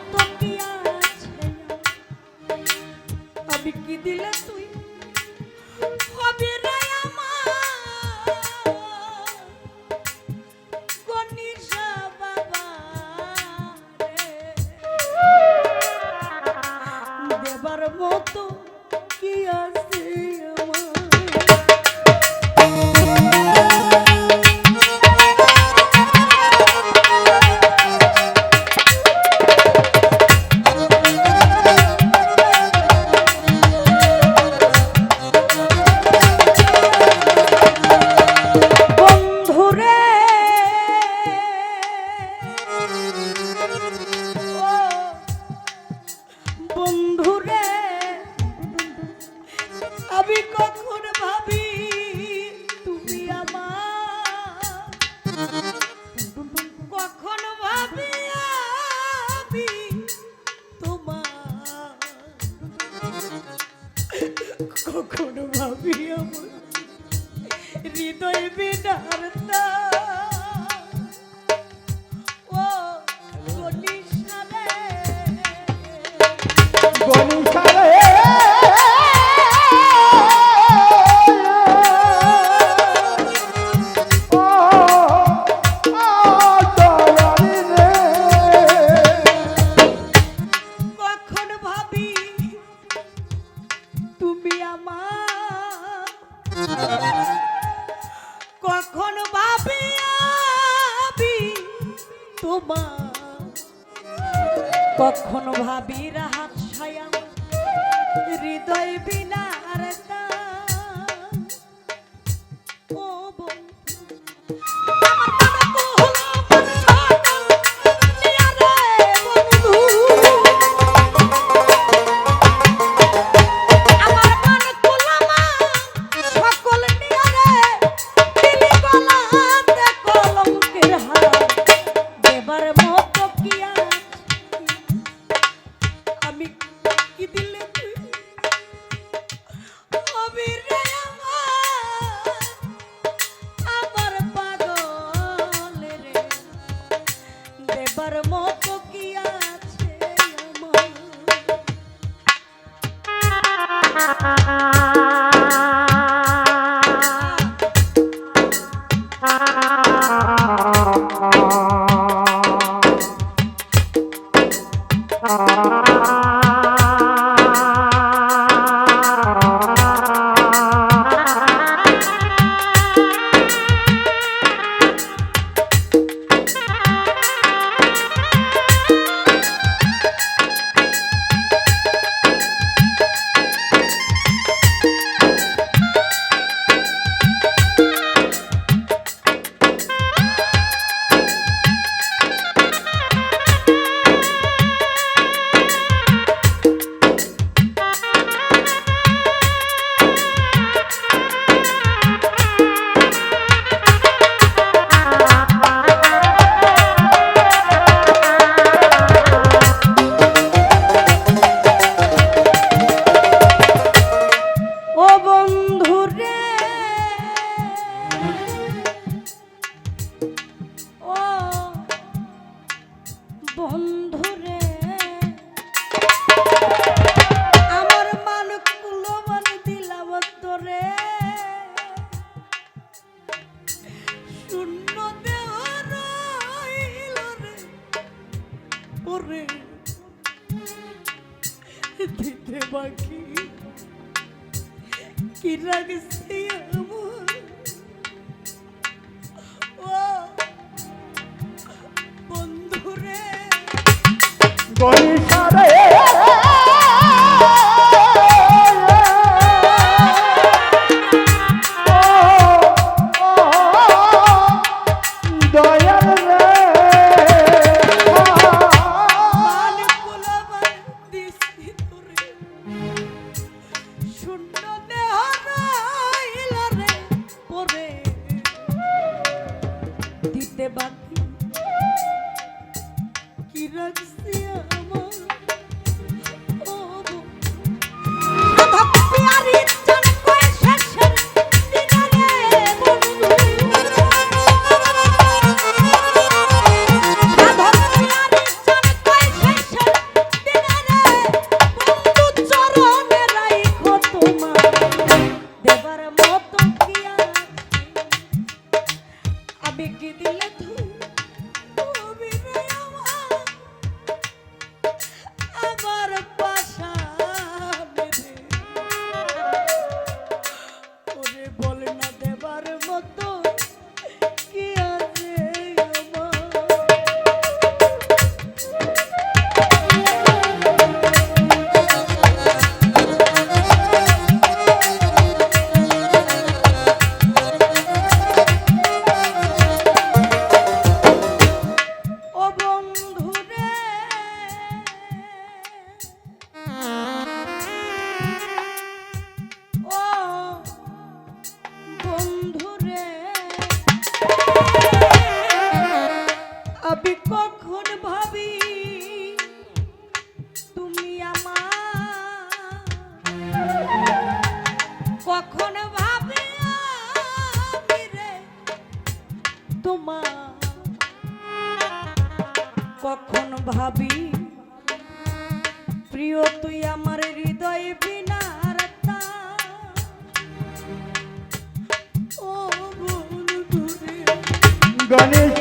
এত কি আছে আমি কি দিলে তুই? হবি রে। দেবার মতো কি আছে আমার? কখনো ভাবি রাহাত ছায়া হৃদয় বিন কি লাগছে বন্ধুরে। গরিব বাকি কি রাখছি ভাবি। প্রিয় তুই আমার হৃদয় বিনার ও বন্ধু গণেশা